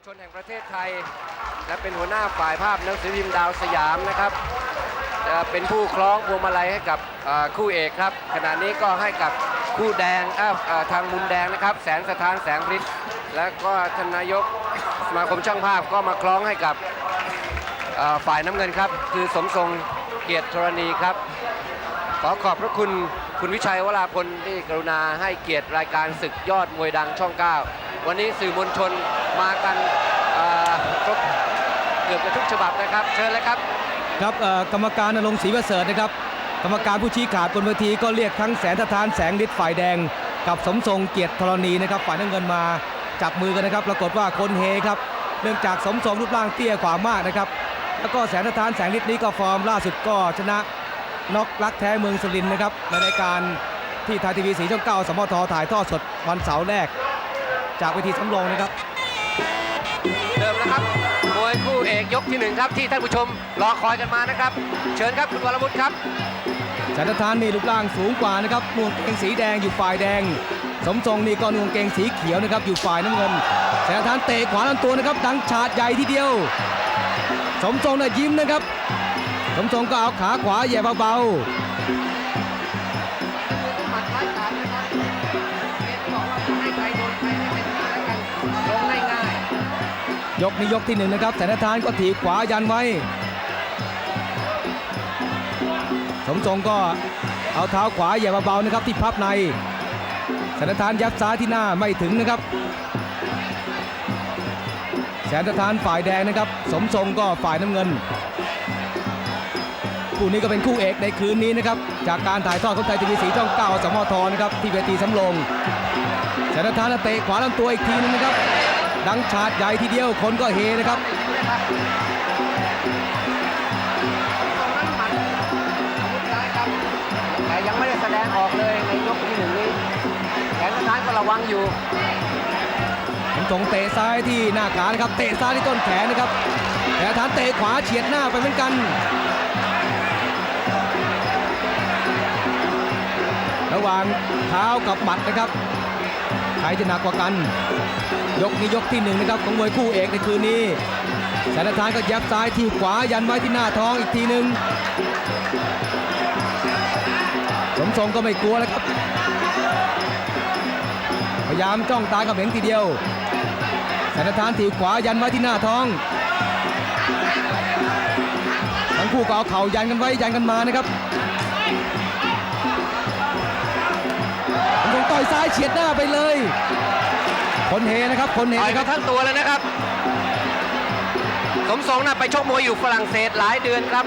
ลชนแห่งประเทศไทย และเป็นหัวหน้าฝ่ายภาพหนังสือพิมพ์ดาวสยามนะครับจะเป็นผู้คล้องพวงมาลัยให้กับคู่เอกครับ ขณะนี้ก็ให้กับคู่แดงทางมุมแดงนะครับ แสงสถานแสงฤทธิ์และก็ทนายกสมาคมช่างภาพก็มาคล้องให้กับฝ่ายน้ำเงินครับ คือสมทรงเกียรติธรณีครับ ขอขอบพระคุณคุณวิชัยวราพลที่กรุณาให้เกียรติรายการศึกยอดมวยดังช่อง 9 วันนี้สื่อมวลชนมากันเอ่อครบเกือบจะทุกฉบับนะครับ เชิญเลยครับ ครับกรรมการนรงศรีประเสริฐนะครับ กรรมการผู้ชี้ขาดบนเวทีก็เรียกทั้งแสนสถานแสงฤทธิ์ฝ่ายแดง กับสมทรงเกียรติธรณีนะครับฝ่ายน้ำเงินมาจับมือกันนะครับ ปรากฏว่าคนเฮครับเนื่องจากสมทรงรูปร่างเตี้ยกว่ามากนะครับ แล้วก็แสนสถานแสงฤทธิ์นี้ก็ฟอร์มล่าสุดก็ชนะน็อกรักแท้เมืองสุรินนะครับในรายการที่ไทยทีวีสีช่องเก้าสมทถ่ายทอดสดวันเสาร์แรก จากเวทีสำโรงนะครับ เริ่มแล้วครับมวยคู่เอกยกที่หนึ่งครับที่ท่านผู้ชมรอคอยกันมานะครับ เชิญครับคุณวรวุฒิครับสันทานนี่รูปร่างสูงกว่านะครับนวงเกงสีแดงอยู่ฝ่ายแดง สมทรงนี่ก็นวงเกงสีเขียวนะครับอยู่ฝ่ายน้ำเงินสันทานเตะขวาลำตัวนะครับดังฉาดใหญ่ทีเดียว สมทรงน่ะยิ้มนะครับ สมทรงก็เอาขาขวาแหย่เบาห ยกนี้ยกที่หนึ่งนะครับแสนทานก็ถีบขวายันไว้ สมทรงก็เอาเท้าขวาแหย่เบาๆนะครับที่พับในแสนทานยับซ้ายที่หน้าไม่ถึงนะครับแสนสถานฝ่ายแดงนะครับ สมทรงก็ฝ่ายน้ำเงินคู่นี้ก็เป็นคู่เอกในคืนนี้นะครับ จากการถ่ายทอดของไทยทีวีสีช่องเก้าสมทนะครับที่เวทีสำโรงแสนสถานเตะขวาลำตัวอีกทีนึงนะครับ ดังฉาดใหญ่ทีเดียวคนก็เฮนะครับๆตรงนั้นหมัดอาวุธร้ายครับแต่ยังไม่ได้แสดงออกเลยในยกที่หนึ่งนี้แขนสุดท้ายก็ระวังอยู่สมทรงเตะซ้ายที่หน้าขานะครับเตะซ้ายที่ต้นแขนนะครับแสนสถานเตะขวาเฉียดหน้าไปเหมือนกันระหว่างเท้ากับหมัดนะครับ ใครจะหนักกว่ากัน ยกนี้ยกที่หนึ่งนะครับของมวยคู่เอกในคืนนี้แสนทานก็ยับซ้ายที่ขวายันไว้ที่หน้าท้องอีกทีหนึ่งสมทรงก็ไม่กลัวแล้วครับ พยายามจ้องตากับเหม็นทีเดียวแสนทานถีบขวายันไว้ที่หน้าท้องทั้งคู่ก็เอาเข่ายันกันไว้ยันกันมานะครับ ผมต่อยซ้ายเฉียดหน้าไปเลยคนเฮนะครับคนเฮต่อยนะคกัรับบทั้งตัวเลยนะครับ สมทรงน่ะไปชกมวยอยู่ฝรั่งเศสหลายเดือนครับ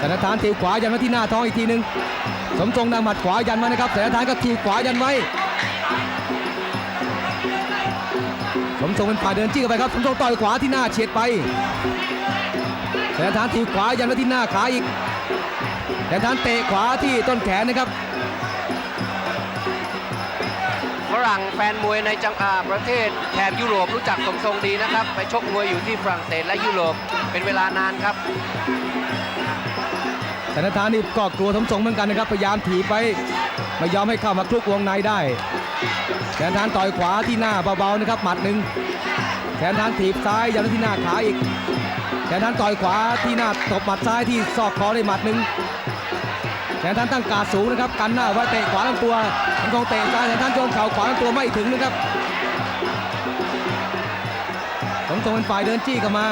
สถานทานถีบขวายันไว้ที่หน้าท้องอีกทีหนึ่งสมทรงนำหมัดขวายันมานะครับสถานทานก็ถีบขวายันไว้ สมทรงเป็นฝ่ายเดินจี้เข้าไปครับสมทรงต่อยขวาที่หน้าเฉียดไปสถานทานถีบขวายันไว้ที่หน้าขาอีกสถานทานเตะขวาที่ต้นแขนนะครับ รั่งแฟนมวยในจังหวัดประเทศแถบยุโรปรู้จักสมทรงดีนะครับ ไปชกมวยอยู่ที่ฝรั่งเศสและยุโรปเป็นเวลานานครับสถานทานี่ก็กลัวสมทรงเหมือนกันนะครับพยายามถีบไปไม่ยอมให้เข้ามาคลุกวงในได้แสนทานต่อยขวาที่หน้าเบาๆนะครับหมัดหนึ่งแสนทานถีบซ้ายยันที่หน้าขาอีกแสนทานต่อยขวาที่หน้าตบหมัดซ้ายที่ซอกคอได้หมัดหนึ่ง แสนทานตั้งกาสูงนะครับกันหน้าไว้เตะขวาลำตัวสมทรงเตะซ้ายแสนทานโยนเข่าขวาลำตัวไม่ถึงนะครับสมทรงเป็นฝ่ายเดินจี้เข้ามา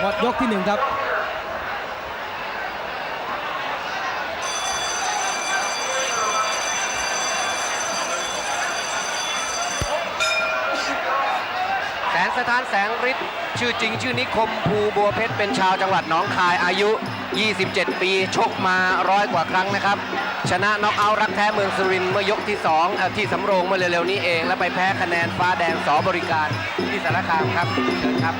หมดยกที่หนึ่งครับ สถานแสงฤทธิ์ชื่อจริง ชื่อนิคมภูบัวเพชรเป็นชาวจังหวัดหนองคายอายุ 27 ปีชกมาร้อยกว่าครั้งนะครับ ชนะน็อกเอาท์รักแท้เมืองสุรินทร์เมื่อยกที่2อที่สำโรงเมื่อเร็วๆนี้เอง แล้วไปแพ้คะแนนฟ้าแดงสอบริการที่สารคามครับเชิญครับ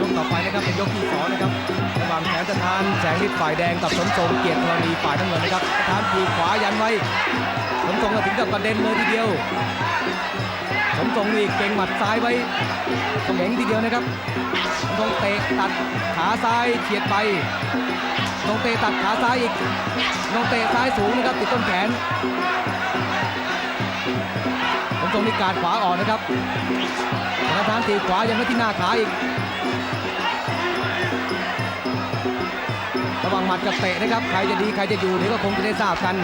ยกต่อไปนะครับเป็นยกที่สองนะครับระหว่างแสนสถานแสงฤทธิ์ฝ่ายแดงกับสมทรงเกียรติธรณีฝ่ายน้ำเงินนะครับสถานทีขวายันไว้สมทรงถึงกับกระเด็นเลยทีเดียว สมทรงนี่เก่งหมัดซ้ายไว้เขม็งทีเดียวนะครับสมทรงเตะตัดขาซ้ายเฉียดไปสมทรงเตะตัดขาซ้ายอีกสมทรงเตะซ้ายสูงนะครับ ติดต้นแขนสมทรงนี่การขวาอ่อกนะครับธนาธานถีขวายังไม่ที่หน้าขาอีกระหว่างหมัดกับเตะนะครับ ใครจะดีใครจะอยู่เดี๋ยวก็คงจะได้ทราบกัน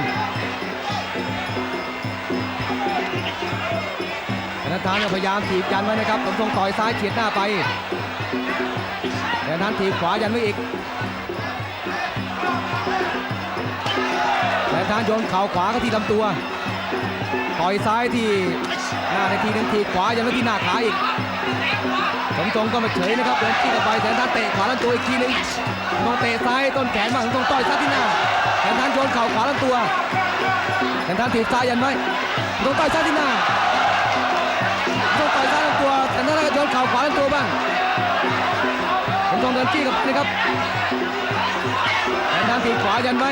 ธนานพยายามถีบยันไว้นะครับสมทรงต่อยซ้ายเฉียดหน้าไปธนาธานถีบขวายันไว้อีกธนาธานโยนเข่าขวาเข้าที่ลำตัว ต่อยซ้ายที่หน้าในทีหนึงถีบขวายันไว้ที่หน้าขาอีกสมทรงก็มาเฉยนะครับเดินขี้กับไปแสนทานเตะขวาลำตัวอีกทีนึงต้องเตะซ้ายต้นแขนมาสมทรงต่อยซ้ายที่หน้าแสนทานโยนเข่าขวาลำตัวแสนทานถีบซ้ายยันไว้สมทรงต่อยซ้ายที่หน้า สมทรงต่อยซ้ายลำตัวแสนทานก็โยนเข่าขวาลำตัวบ้างสมทรงเดินขี้กับไปนะครับแสนทานถีบขวายันไว้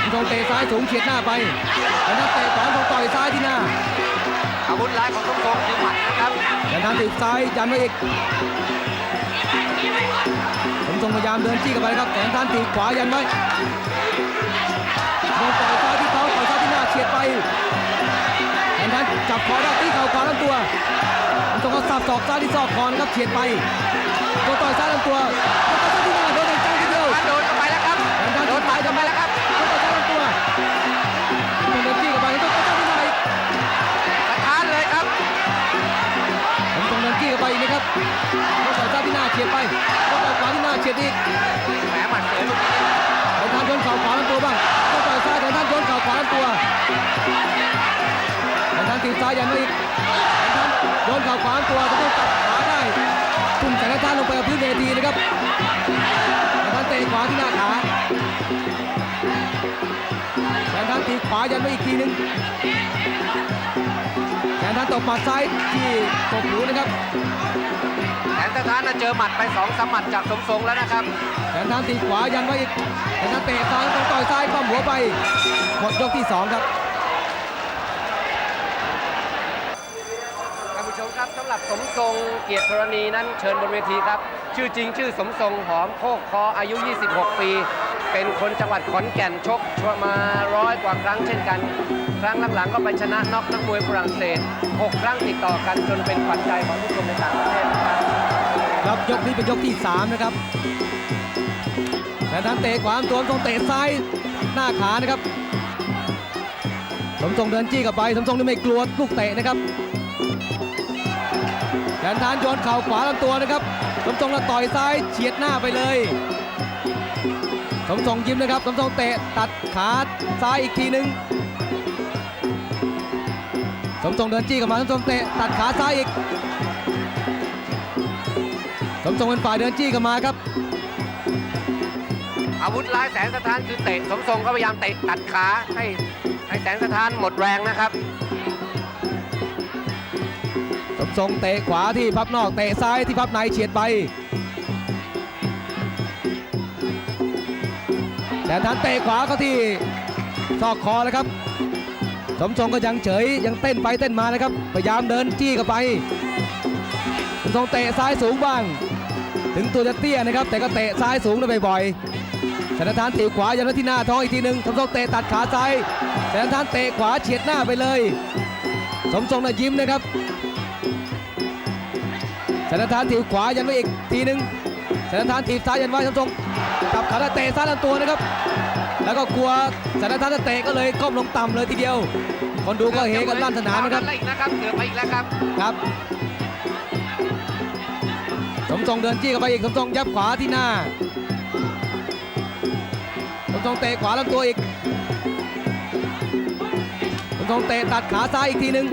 สมทรงเตะซ้ายสูงเฉียดหน้าไปแสนทานเตะขวาสมทรงต่อยซ้ายที่หน้าอาวุธร้ายของสมทรงคือหมัดนะครับแสนทานถีบซ้ายยันไว้อีกผมทรงพยายามเดินจี้กันไปครับแสนทานถีบขวายันไว้ลงต่อยซ้ายที่ท้องต่อยซ้ายที่หน้าเฉียดไปแสนทานจับ คอได้ตีเข่าขวาลำตัวผมทรงก็สับศอกซ้ายที่ศอกคอนครับเฉียดไปตัวต่อยซ้ายลำตัวโดนต่อยซ้ายที่หน้าโดน แต่ท่านตีซ้ายยันไว้อีกแต่ท่านโยนเข่าขวาลำตัวจะต้องตัดขาได้ทุ่มแขนท่านลงไปกับพื้นเวทีนะครับแต่ท่านเตะขวาที่หน้าขาแต่ท่านตีขวายันไว้อีกทีหนึงแต่ท่านตบหมัดซ้ายที่ตบหูนะครับแสนสถานน่ะเจอหมัดไปสองสามหมัดจากสมทรงแล้วนะครับแขนทางตีขวายันไว้อีกแขนทางเตะซ้ายต้องต่อยซ้ายปั้มหัวไปหมดยกที่สองครับ ท่านผู้ ชมครับสำหรับสมทรงเกียรติธรณีนั้นเชิญบนเวทีครับ ชื่อจริงชื่อสมทรงหอมโคกคออายุ 26 ปี เป็นคนจังหวัดขอนแก่นชกชมาร้อยกว่าครั้งเช่นกัน ครั้งหลังๆก็ไปชนะน็อกนักมวยฝรั่งเศส 6 ครั้งติดต่อกันจนเป็นขวัญใจของผู้ชมในต่างประเทศนะครับครับยกนี้เป็นยกที่สามนะครับแขนทางเตะขวาตัวสมทรงเตะซ้ายหน้าขานะครับ สมทรงเดินจี้กับไปสมทรงนี่ไม่กลัวลูกเตะนะครับ แขนทานโยนเข่าขวาลำตัวนะครับ สมทรงแล้วต่อยซ้ายเฉียดหน้าไปเลย สมทรงยิ้มนะครับ สมทรงเตะตัดขาซ้ายอีกทีหนึ่งสมทรงเดินจี้กลับมาสมทรงเตะตัดขาซ้ายอีก สมทรงเป็นฝ่ายเดินจี้กลับมาครับ อาวุธร้ายแสนสถานคือเตะสมทรงก็พยายามเตะตัดขาให้ให้แสนสถานหมดแรงนะครับ สมทรงเตะขวาที่พับนอกเตะซ้ายที่พับในเฉียดไปแต่ทานเตะขวาเข้าที่ซอกคอแล้วครับ สมทรงก็ยังเฉยยังเต้นไปเต้นมานะครับพยายามเดินจี้เข้าไปสมทรงเตะซ้ายสูงบ้าง ถึงตัวจะเตี้ยนะครับ แต่ก็เตะซ้ายสูงได้บ่อยๆแสนทานตีขวายันที่หน้าท้องอีกทีหนึ่งสมทรงเตะตัดขาซ้ายแสนทานเตะขวาเฉียดหน้าไปเลย สมทรงน่ะยิ้มนะครับ แสนทานถีบขวายันไว้อีกทีหนึ่งแสนทานถีบซ้ายยันไว้สมทรงจับขาแล้วเตะซ้ายลำตัวนะครับ แล้วก็กลัวแสนทานจะเตะก็เลยก้มลงต่ำเลยทีเดียว คนดูก็เฮกันลั่นสนามนะครับเออีกนะครับเกือบไปอีกแล้วครับครับสมทรงเดินจี้เข้าไปอีกสมทรงยับขวาที่หน้าสมทรงเตะขวาลำตัวอีกสมทรงเตะตัดขาซ้ายอีกทีหนึ่ง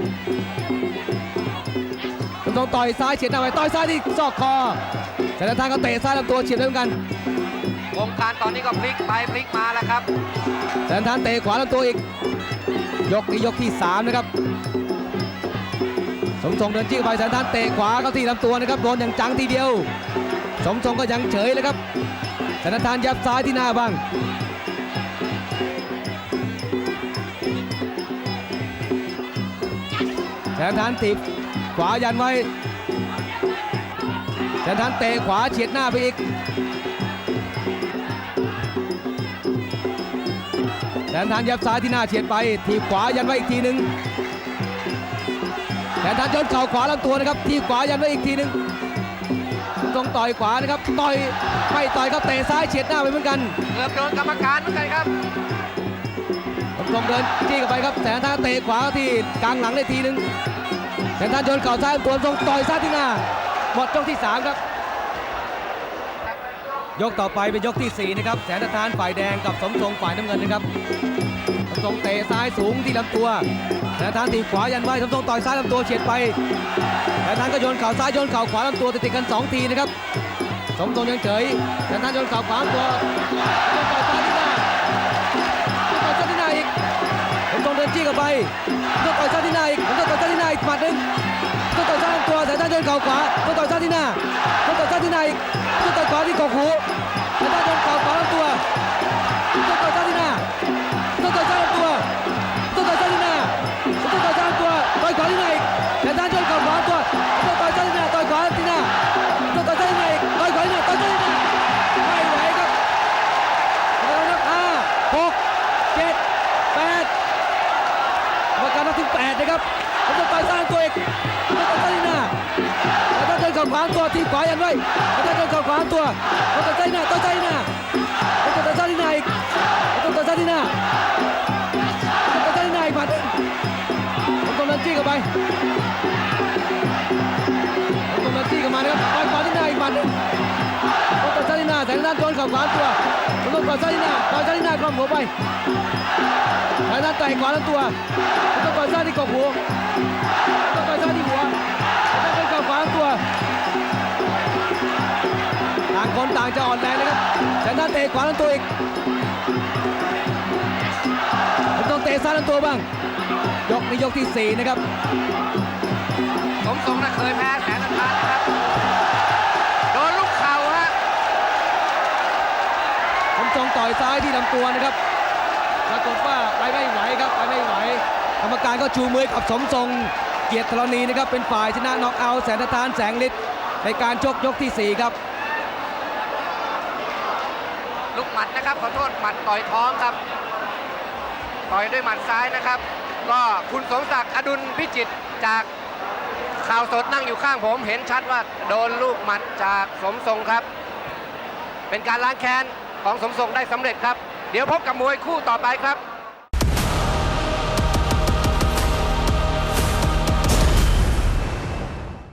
สมทรงต่อยซ้ายเฉียดหน้าไปต่อยซ้ายที่ซอกคอแต่ละทางก็เตะซ้ายลำตัวเฉียดไปเหมือนกันวงการตอนนี้ก็พลิกไปพลิกมาแล้วครับแสนทานเตะขวาลำตัวอีก ยกนี้ยกที่3นะครับสมทรงเดินจี้เข้าไปแสนทานเตะขวาเข้าที่ลำตัวนะครับโดนอย่างจังทีเดียว สมทรงก็ยังเฉยเลยครับแสนทานยับซ้ายที่หน้าบ้างแสนทานถีบ ขวายันไว้แสนทานเตะขวาเฉียดหน้าไปอีกแสนทานยับซ้ายที่หน้าเฉียดไป ทีบขวายันไว้อีกทีหนึ่งแสนทานโยนเข่าขวาลำตัวนะครับ ทีบขวายันไว้อีกทีหนึ่งทรงต่อยขวานะครับ ต่อยไม่ต่อยครับเตะซ้ายเฉียดหน้าไปเหมือนกันเกือบโดนกรรมการเหมือนกันครับทรงเดินจี้เข้าไปครับแสนทานเตะขวาที่กลางหลังได้ทีหนึ่ง แสนทานโยนเข่าซ้ายลำตัวทรงต่อยซ้ายที่หน้าหมดยกที่สามครับ ยกต่อไปเป็นยกที่สี่นะครับแสนทานฝ่ายแดงกับสมทรงฝ่ายน้ำเงินนะครับสมทรงเตะซ้ายสูงที่ลำตัวแสนทานตีขวายันไว้สมทรงต่อยซ้ายลำตัวเฉียดไปแสนทานก็โยนเข่าซ้ายโยนเข่าขวาลำตัวติดๆกันสองทีนะครับสมทรงยังเฉยแสนทานโยนเข่าขวาลำตัวโยนต่อยซ้ายที่หน้าโย เดินจี้เข้าไปโยนต่อยซ้ายที่หน้าอีกสมทรงต่อยซ้ายที่หน้าอีกหมัดหนึ่งโยนต่อยซ้ายตัวแสนทานโยนเข่าขวาโยนต่อยซ้ายที่หน้าโยนต่อยซ้ายที่หน้าอีกโยนต่อยขวาที่กกหูแสนทานโยนเข่าขวาลำตัว ถึงแปดนะครับผมต้องต่อยซ้ายลำตัวอีกต้องต่อยซ้าหน้าแต่ด้านโยนเข่าขวาลำตัวทีขวายันไว้แต่ด้านโยนเข่าขวาลำตัวต้องต่อยซ้าหน้าต่อยซ้ายที่หน้าต้องต่อยซ้ายที่หน้าอีกต้องต่อยซ้ายที่หน้าผมต้องได้าอีกหมัดผมต้องจี้เข้าไปผมต้องจี้เข้ามานะครับต่อยขวาที่หน้าอีกหมัดผมต้องต่อยซ้ายที่หน้าแต่ด้านโดนเข่าขวางตัว ผมต้องต่อยซ้ายที่หน้าต่อยซ้ายที่หน้าคล่อมหัวไปทางด้านต่ขวาลำตัวต้องต่อยซ้ายที่กบหัวต้องต่อยซ้ายที่หัวทางด้านโดนเข่าขวาลำตัวต่างคนต่างจะอ่อนแรงนะครับแต่ด้านเตะขวาลำตัวอีกผมต้องเตะซ้ายลำตัวบ้าง ยกในยกที่ 4 นะครับสมทรงน่ะเคยแพ้แสนทานนะครับ ผมจงต่อยซ้ายที่ลำตัวนะครับปรากฏว่าไปไม่ไหวครับไปไม่ไหวกรรมการก็ชูมือกับสมทรงเกียรติธรณีนะครับเป็นฝ่ายชนะน็อกเอาแสนทานแสงฤทธิ์ในการชกยกที่ 4 ครับ ลูกหมัดนะครับขอโทษหมัดต่อยท้องครับ ต่อยด้วยหมัดซ้ายนะครับ ก็คุณสมศักดิ์อดุลพิจิตรจากข่าวสดนั่งอยู่ข้างผมเห็นชัดว่าโดนลูกหมัดจากสมทรงครับ เป็นการล้างแค้น ของสมทรงได้สำเร็จครับ เดี๋ยวพบกับมวยคู่ต่อไปครับ